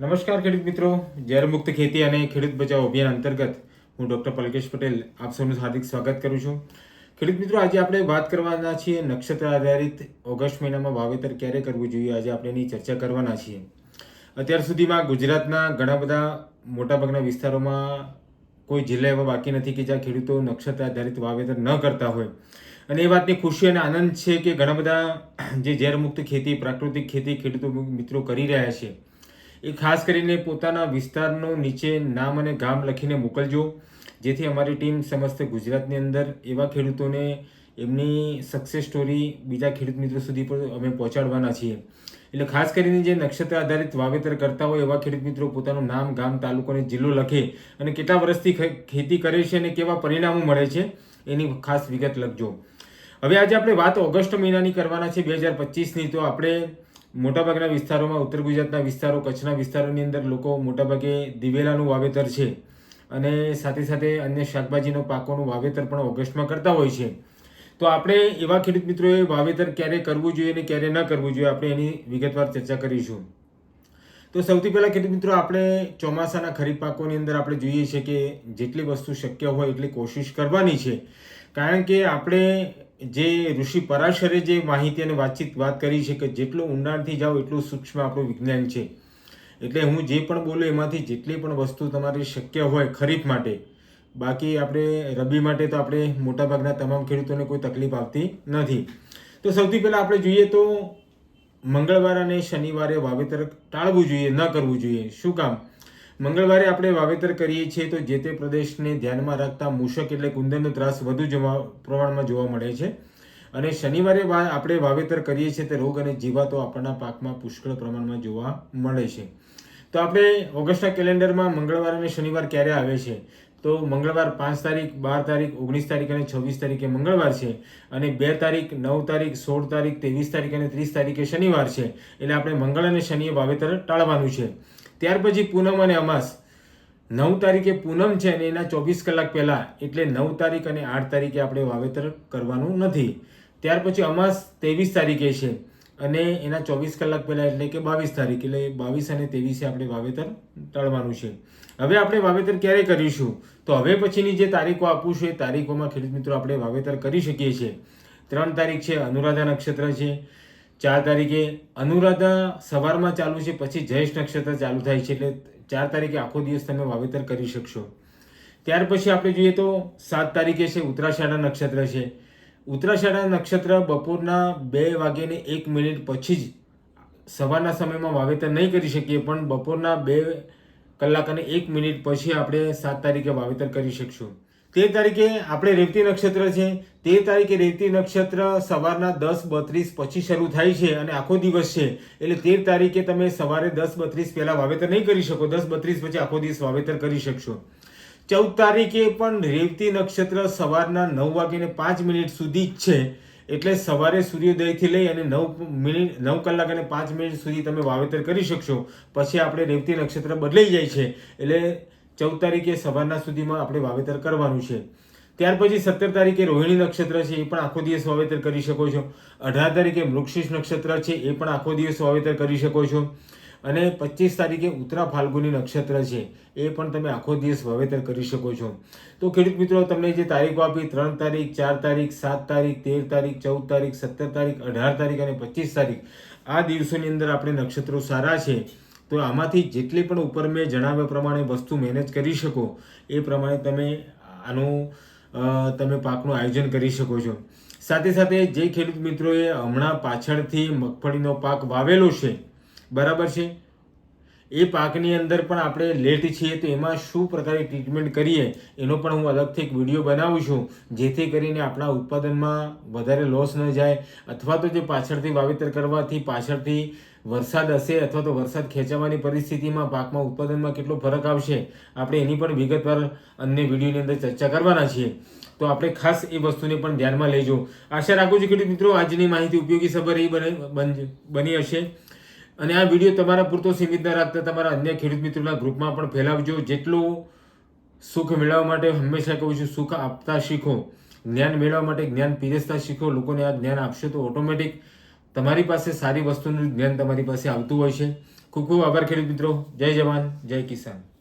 નમસ્કાર ખેડૂત મિત્રો. ઝેર ખેતી અને ખેડૂત બચાવ અભિયાન અંતર્ગત હું ડૉક્ટર પલકેશ પટેલ આપ સૌનું હાર્દિક સ્વાગત કરું છું. ખેડૂત મિત્રો, આજે આપણે વાત કરવાના છીએ નક્ષત્ર આધારિત ઓગસ્ટ મહિનામાં વાવેતર ક્યારે કરવું જોઈએ આજે આપણે એની ચર્ચા કરવાના છીએ. અત્યાર સુધીમાં ગુજરાતના ઘણા બધા મોટાભાગના વિસ્તારોમાં કોઈ જિલ્લા એવા બાકી નથી કે જ્યાં ખેડૂતો નક્ષત્ર આધારિત વાવેતર ન કરતા હોય. અને એ વાતની ખુશી અને આનંદ છે કે ઘણા બધા જે ઝેરમુક્ત ખેતી, પ્રાકૃતિક ખેતી ખેડૂતો મિત્રો કરી રહ્યા છે. એ ખાસ કરીને પોતાના વિસ્તારનું નીચે નામ અને ગામ લખીને મોકલજો. જેથી અમારી ટીમ સમસ્ત ગુજરાતની અંદર એવા ખેડૂતોને એમની સક્સેસ સ્ટોરી બીજા ખેડૂત મિત્રો સુધી પણ અમે પહોંચાડવાના છીએ. એટલે ખાસ કરીને જે નક્ષત્ર આધારિત વાવેતર કરતા હોય એવા ખેડૂત મિત્રો પોતાનું નામ, ગામ, તાલુકો અને જિલ્લો લખે અને કેટલા વર્ષથી ખેતી કરે છે અને કેવા પરિણામો મળે છે એની ખાસ વિગત લખજો. હવે આજે આપણે વાત ઓગસ્ટ મહિનાની કરવાના છે, બે હજાર પચીસની. તો આપણે મોટાભાગના વિસ્તારોમાં ઉત્તર ગુજરાતના વિસ્તારો, કચ્છના વિસ્તારોની અંદર લોકો મોટાભાગે દિવેલાનું વાવેતર છે અને સાથે સાથે અન્ય શાકભાજીનો પાકોનું વાવેતર પણ ઓગસ્ટમાં કરતા હોય છે. તો આપણે એવા ખેડૂત મિત્રોએ વાવેતર ક્યારે કરવું જોઈએ અને ક્યારે ન કરવું જોઈએ આપણે એની વિગતવાર ચર્ચા કરીશું. તો સૌથી પહેલાં ખેડૂત મિત્રો, આપણે ચોમાસાના ખરીફ પાકોની અંદર આપણે જોઈએ છે કે જેટલી વસ્તુ શક્ય હોય એટલી કોશિશ કરવાની છે. કારણ કે આપણે જે ઋષિ પરાશરે જે માહિતી અને વાતચીત વાત કરી છે કે જેટલું ઊંડાણથી જાઓ એટલું સૂક્ષ્મ આપણું વિજ્ઞાન છે. એટલે હું જે પણ બોલું એમાંથી જેટલી પણ વસ્તુ તમારી શક્ય હોય ખરીફ માટે, બાકી આપણે રબી માટે તો આપણે મોટાભાગના તમામ ખેડૂતોને કોઈ તકલીફ આવતી નથી. તો સૌથી પહેલાં આપણે જોઈએ તો મંગળવાર અને શનિવારે વાવેતર ટાળવું જોઈએ, ન કરવું જોઈએ. શું કામ? મંગળવારે આપણે વાવેતર કરીએ છીએ તો જે તે પ્રદેશને ધ્યાનમાં રાખતા મૂષક એટલે કુંદરનો ત્રાસ વધુ જોવા પ્રમાણમાં જોવા મળે છે. અને શનિવારે આપણે વાવેતર કરીએ છીએ તે રોગ અને જીવાતો આપણના પાકમાં પુષ્કળ પ્રમાણમાં જોવા મળે છે. તો આપણે ઓગસ્ટના કેલેન્ડરમાં મંગળવાર અને શનિવાર ક્યારે આવે છે? તો મંગળવાર પાંચ તારીખ, બાર તારીખ, ઓગણીસ તારીખ અને છવ્વીસ તારીખે મંગળવાર છે. અને બે તારીખ, નવ તારીખ, સોળ તારીખ, ત્રેવીસ તારીખ અને ત્રીસ તારીખે શનિવાર છે. એટલે આપણે મંગળ અને શનિએ વાવેતર ટાળવાનું છે. ત્યાર પછી પૂનમ અને અમાસ. નવ તારીખે પૂનમ છે અને એના ચોવીસ કલાક પહેલાં, એટલે નવ તારીખ અને આઠ તારીખે આપણે વાવેતર કરવાનું નથી. ત્યાર પછી અમાસ ત્રેવીસ તારીખે છે અને એના ચોવીસ કલાક પહેલાં એટલે કે બાવીસ તારીખ, એટલે બાવીસ અને ત્રેવીસે આપણે વાવેતર ટાળવાનું છે. હવે આપણે વાવેતર ક્યારે કરીશું? તો હવે પછીની જે તારીખો આપું છું એ તારીખોમાં ખેડૂત મિત્રો આપણે વાવેતર કરી શકીએ છીએ. ત્રણ તારીખ છે, અનુરાધા નક્ષત્ર છે ચાર તારીખે અનુરાધા સવારમાં ચાલુ છે, પછી જયેશ નક્ષત્ર ચાલુ થાય છે, એટલે ચાર તારીખે આખો દિવસ તમે વાવેતર કરી શકશો. ત્યાર પછી આપણે જોઈએ તો સાત તારીખે છે, ઉત્તરાષાઢા નક્ષત્ર છે. ઉત્તરાષાઢા નક્ષત્ર બપોરના બે વાગ્યાને એક મિનિટ પછી જ સવારના સમયમાં વાવેતર નહીં કરી શકીએ, પણ બપોરના બે કલાક અને એક મિનિટ પછી આપણે સાત તારીખે વાવેતર કરી શકશું. તેર તારીખે આપણે રેવતી નક્ષત્ર છે. તેર તારીખે રેવતી નક્ષત્ર સવારના દસ બત્રીસ પછી શરૂ થાય છે અને આખો દિવસ છે. એટલે તેર તારીખે તમે સવારે દસ બત્રીસ પહેલાં વાવેતર નહીં કરી શકો. દસ બત્રીસ પછી આખો દિવસ વાવેતર કરી શકશો. ચૌદ તારીખે પણ રેવતી નક્ષત્ર સવારના નવ વાગ્યાને પાંચ મિનિટ સુધી જ છે. એટલે સવારે સૂર્યોદયથી લઈ અને નવ મિનિટ, નવ કલાક અને પાંચ મિનિટ સુધી તમે વાવેતર કરી શકશો. પછી આપણે રેવતી નક્ષત્ર બદલાઈ જાય છે. એટલે ચૌદ તારીખે સવારના સુધીમાં આપણે વાવેતર કરવાનું છે. ત્યાર પછી સત્તર તારીખે રોહિણી નક્ષત્ર છે, એ પણ આખો દિવસ વાવેતર કરી શકો છો. અઢાર તારીખે મૃક્ષિષ નક્ષત્ર છે, એ પણ આખો દિવસ વાવેતર કરી શકો છો. અને પચીસ તારીખે ઉત્તરા ફાલ્ગુની નક્ષત્ર છે, એ પણ તમે આખો દિવસ વાવેતર કરી શકો છો. તો ખેડૂત મિત્રો, તમને જે તારીખો આપી, ત્રણ તારીખ, ચાર તારીખ, સાત તારીખ, તેર તારીખ, ચૌદ તારીખ, સત્તર તારીખ, અઢાર તારીખ અને પચીસ તારીખ, આ દિવસોની અંદર આપણે નક્ષત્રો સારા છે. તો આમાંથી જેટલી પણ ઉપર મેં જણાવ્યા પ્રમાણે વસ્તુ મેનેજ કરી શકો, એ પ્રમાણે તમે આનું તમે પાકનું આયોજન કરી શકો છો. સાથે સાથે જે ખેડૂત મિત્રોએ હમણાં પાછળથી મગફળીનો પાક વાવેલો છે, બરાબર છે? એ પાકની અંદર પણ આપણે લેટ છીએ તો એમાં શું પ્રકારે ટ્રીટમેન્ટ કરીએ, એનો પણ હું અલગથી એક વીડિયો બનાવું છું, જેથી કરીને આપણા ઉત્પાદનમાં વધારે લોસ ન જાય, અથવા તો જે પાછળથી વાવેતર કરવાથી પાછળથી વરસાદ હશે અથવા તો વરસાદ ખેંચાવાની પરિસ્થિતિમાં પાકમાં ઉત્પાદનમાં કેટલો ફરક આવશે, આપણે એની પણ વિગતવાર અન્ય વિડીયોની અંદર ચર્ચા કરવાના છીએ. તો આપણે ખાસ એ વસ્તુને પણ ધ્યાનમાં લેજો. આશા રાખું છું કે મિત્રો, આજની માહિતી ઉપયોગી સબર એ બની હશે. અને આ વીડિયો તમારા પૂરતો સીમિત ન રાખતા તમારા અન્ય ખેડૂત મિત્રોના ગ્રુપમાં પણ ફેલાવજો. જેટલું સુખ મેળવવા માટે હંમેશા કહું છું, સુખ આપતા શીખો. જ્ઞાન મેળવવા માટે જ્ઞાન પીરસતા શીખો. લોકોને આ જ્ઞાન આપશો તો ઓટોમેટિક તમારી પાસે સારી વસ્તુનું જ્ઞાન તમારી પાસે આવતું હોય છે. ખૂબ ખૂબ આભાર ખેડૂત મિત્રો. જય જવાન, જય કિસાન.